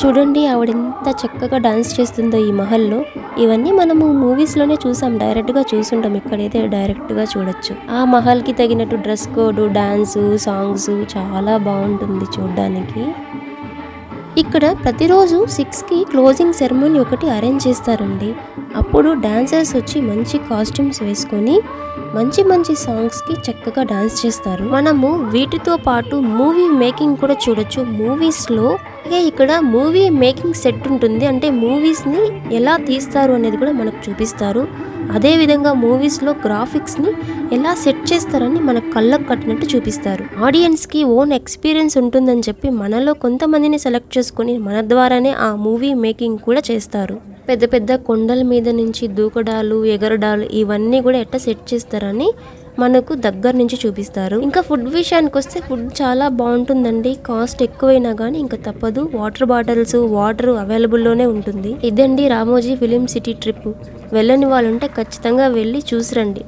చూడండి ఆవిడ ఎంత చక్కగా డాన్స్ చేస్తుందో ఈ మహల్లో. ఇవన్నీ మనము మూవీస్లోనే చూసాం డైరెక్ట్గా చూసుంటాం ఇక్కడైతే డైరెక్ట్గా చూడొచ్చు. ఆ మహల్కి తగినట్టు డ్రెస్ కోడ్ డాన్స్ సాంగ్స్ చాలా బాగుంటుంది చూడడానికి. ఇక్కడ ప్రతిరోజు సిక్స్కి క్లోజింగ్ సెరమోనీ ఒకటి అరేంజ్ చేస్తారండి. అప్పుడు డాన్సర్స్ వచ్చి మంచి కాస్ట్యూమ్స్ వేసుకొని మంచి మంచి సాంగ్స్కి చక్కగా డాన్స్ చేస్తారు. మనము వీటితో పాటు మూవీ మేకింగ్ కూడా చూడొచ్చు. మూవీస్లో అలాగే ఇక్కడ మూవీ మేకింగ్ సెట్ ఉంటుంది. అంటే మూవీస్ని ఎలా తీస్తారు అనేది కూడా మనకు చూపిస్తారు. అదే విధంగా మూవీస్లో గ్రాఫిక్స్ని ఎలా సెట్ చేస్తారని మన కళ్ళకు కట్టినట్టు చూపిస్తారు. ఆడియన్స్కి ఓన్ ఎక్స్పీరియన్స్ ఉంటుందని చెప్పి మనలో కొంతమందిని సెలెక్ట్ చేసుకొని మన ద్వారానే ఆ మూవీ మేకింగ్ కూడా చేస్తారు. పెద్ద పెద్ద కొండల మీద నుంచి దూకడాలు ఎగరడాలు ఇవన్నీ కూడా ఎట్లా సెట్ చేస్తారని మనకు దగ్గర నుంచి చూపిస్తారు. ఇంకా ఫుడ్ విషయానికి వస్తే ఫుడ్ చాలా బాగుంటుందండి. కాస్ట్ ఎక్కువైనా కానీ ఇంకా తప్పదు. వాటర్ బాటిల్స్ వాటర్ అవైలబుల్లోనే ఉంటుంది. ఇదండి రామోజీ ఫిలిం సిటీ ట్రిప్. వెళ్ళని వాళ్ళు ఉంటే ఖచ్చితంగా వెళ్ళి చూసిరండి